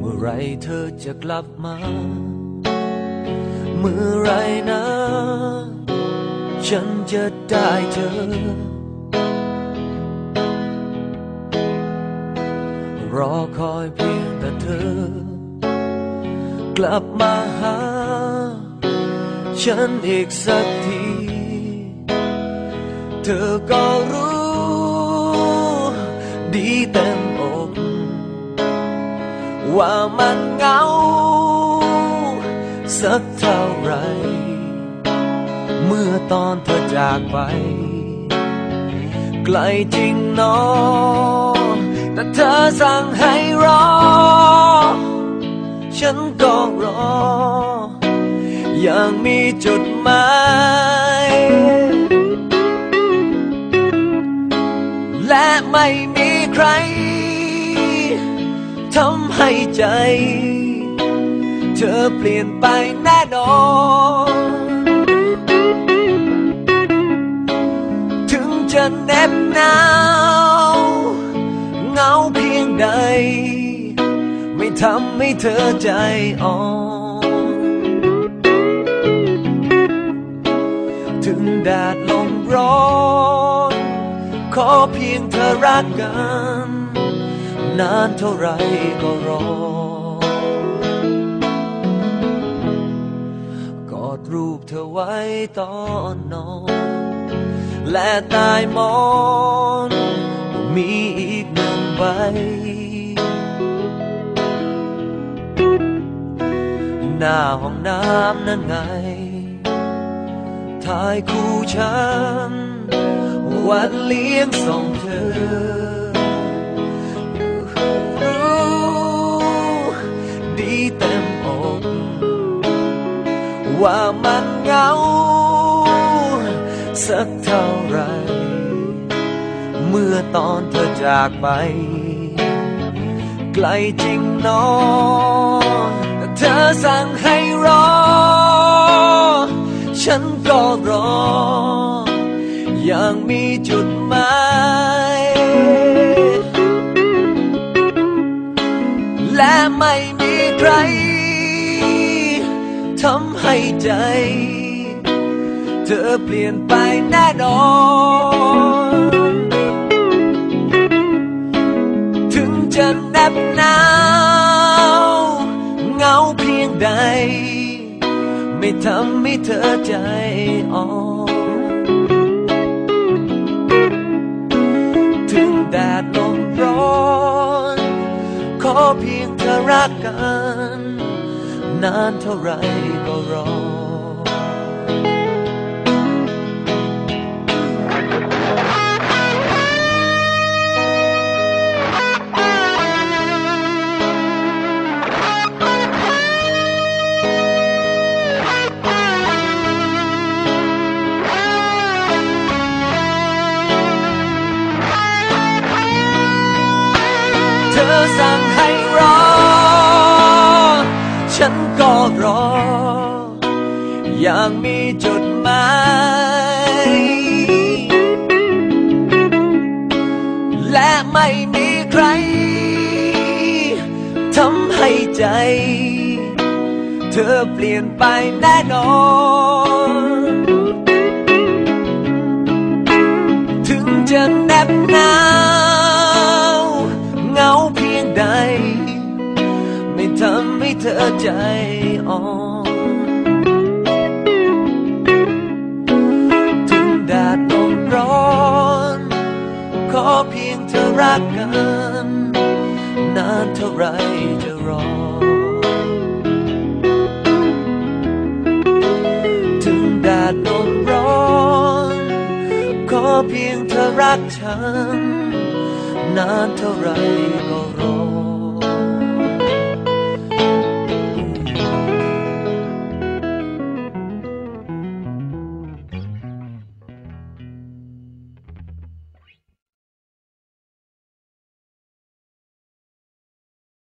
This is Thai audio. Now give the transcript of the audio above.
มื่อไรเธอจะกลับมา เมื่อไรนะ ฉันจะได้เธอ รอคอยเพียงแต่เธอ กลับมาหา ฉันอีกสักที เธอก็รู้ ดีเต็มอก ว่ามันเหงา สักเท่าไร เมื่อตอนเธอจากไป ไกลจริงนอแต่เธอสั่งให้รอ ฉันก็รอยังมีจุดหมาย รทำให้ใจ เธอเปลี่ยนไปแน่นอน ถึงจะแนบหนาวเหงาเพียงใด ไม่ทำให้เธอใจอ่อนถึงแดดลมร้อน ขอเพียงเธอรักกัน นานเท่าไรก็รอกอดรูปเธอไว้ตอนนอน และตายมอนมีอีกหนึ่งใบหน้าห้องน้ำนั่นไงถ่ายคู่ฉัน วันเลี้ยงส่งเธอ รู้ดีเต็มอกว่ามันเหงา สักเท่าไร เมื่อตอนเธอจากไป ไกลจริงนอแต่เธอสั่งให้รอ ฉันก็รอ ยังมีจุดหมาย และไม่มีใครทำให้ใจ เธอเปลี่ยนไปแน่นอน ถึงจะแนบหนาวเหงาเพียงใด ไม่ทำให้เธอใจอ่อน เพียงเธอรักกัน นานเท่าไรก็รอ เธอสั่งให้ ฉันก็รอ อย่างมีจุดหมาย และไม่มีใครทำให้ใจ เธอเปลี่ยนไปแน่นอน ถึงจะแนบหนา เพียงเธอรักฉันนานเท่าไรก็รอ